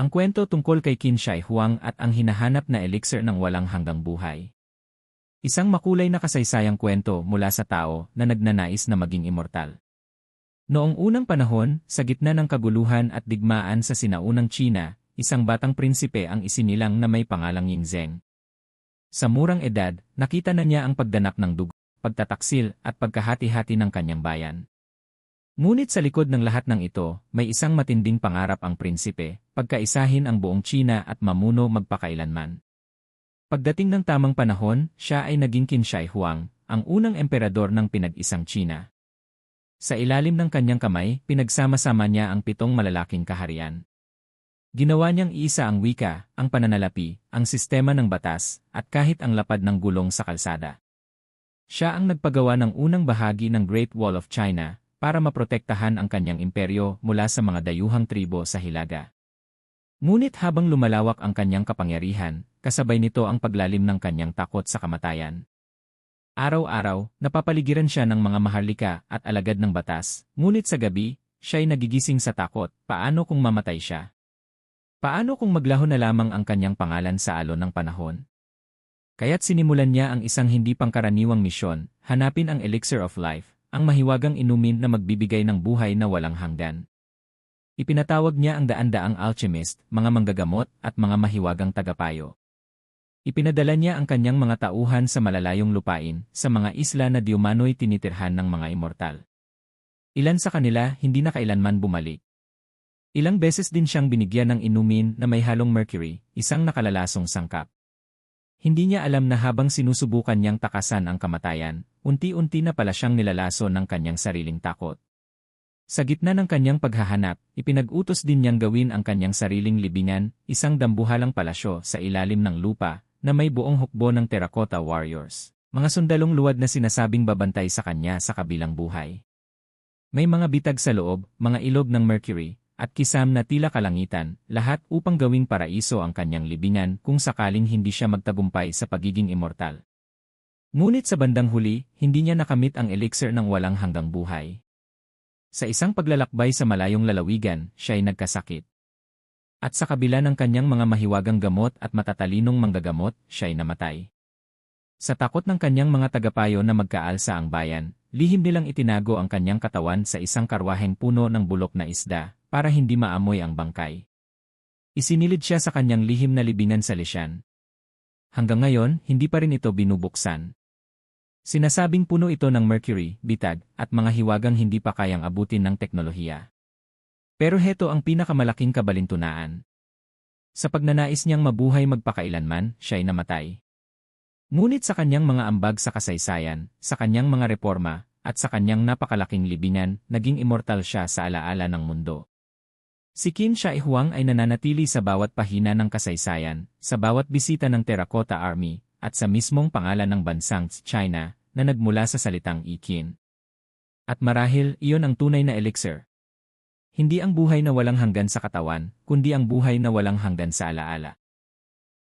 Ang kwento tungkol kay Qin Shi Huang at ang hinahanap na elixir ng walang hanggang buhay. Isang makulay na kasaysayang kwento mula sa tao na nagnanais na maging immortal. Noong unang panahon, sa gitna ng kaguluhan at digmaan sa sinaunang China, isang batang prinsipe ang isinilang na may pangalang Ying Zheng. Sa murang edad, nakita na niya ang pagdanak ng dugo, pagtataksil at pagkahati-hati ng kanyang bayan. Ngunit sa likod ng lahat ng ito, may isang matinding pangarap ang prinsipe, pagkaisahin ang buong China at mamuno magpakailanman. Pagdating ng tamang panahon, siya ay naging Qin Shi Huang, ang unang emperador ng pinag-isang China. Sa ilalim ng kanyang kamay, pinagsama-sama niya ang pitong malalaking kaharian. Ginawa niyang isa ang wika, ang pananalapi, ang sistema ng batas, at kahit ang lapad ng gulong sa kalsada. Siya ang nagpagawa ng unang bahagi ng Great Wall of China, para maprotektahan ang kanyang imperyo mula sa mga dayuhang tribo sa Hilaga. Ngunit habang lumalawak ang kanyang kapangyarihan, kasabay nito ang paglalim ng kanyang takot sa kamatayan. Araw-araw, napapaligiran siya ng mga maharlika at alagad ng batas, ngunit sa gabi, siya ay nagigising sa takot, paano kung mamatay siya? Paano kung maglaho na lamang ang kanyang pangalan sa alon ng panahon? Kaya't sinimulan niya ang isang hindi pangkaraniwang misyon, hanapin ang elixir of life, ang mahiwagang inumin na magbibigay ng buhay na walang hanggan. Ipinatawag niya ang daan-daang alchemist, mga manggagamot at mga mahiwagang tagapayo. Ipinadala niya ang kanyang mga tauhan sa malalayong lupain, sa mga isla na diumano'y tinitirhan ng mga immortal. Ilan sa kanila hindi na kailanman bumalik. Ilang beses din siyang binigyan ng inumin na may halong mercury, isang nakalalasong sangkap. Hindi niya alam na habang sinusubukan niyang takasan ang kamatayan, unti-unti na pala siyang nilalaso ng kanyang sariling takot. Sa gitna ng kanyang paghahanap, ipinag-utos din niyang gawin ang kanyang sariling libingan, isang dambuhalang palasyo sa ilalim ng lupa, na may buong hukbo ng terracotta warriors. Mga sundalong luwad na sinasabing babantay sa kanya sa kabilang buhay. May mga bitag sa loob, mga ilog ng mercury, at kisam na tila kalangitan, lahat upang gawing paraiso ang kanyang libingan kung sakaling hindi siya magtagumpay sa pagiging immortal. Ngunit sa bandang huli, hindi niya nakamit ang elixir ng walang hanggang buhay. Sa isang paglalakbay sa malayong lalawigan, siya ay nagkasakit. At sa kabila ng kanyang mga mahiwagang gamot at matatalinong manggagamot, siya ay namatay. Sa takot ng kanyang mga tagapayo na magkaalsa ang bayan, lihim nilang itinago ang kanyang katawan sa isang karwaheng puno ng bulok na isda, para hindi maamoy ang bangkay. Isinilid siya sa kanyang lihim na libingan sa Lisyan. Hanggang ngayon, hindi pa rin ito binubuksan. Sinasabing puno ito ng mercury, bitag, at mga hiwagang hindi pa kayang abutin ng teknolohiya. Pero heto ang pinakamalaking kabalintunaan. Sa pagnanais niyang mabuhay magpakailanman, siya'y namatay. Ngunit sa kanyang mga ambag sa kasaysayan, sa kanyang mga reforma, at sa kanyang napakalaking libingan, naging immortal siya sa alaala ng mundo. Si Qin Shi Huang ay nananatili sa bawat pahina ng kasaysayan, sa bawat bisita ng Terracotta Army, at sa mismong pangalan ng bansang China na nagmula sa salitang Ikin. At marahil, iyon ang tunay na elixir. Hindi ang buhay na walang hanggan sa katawan, kundi ang buhay na walang hanggan sa alaala.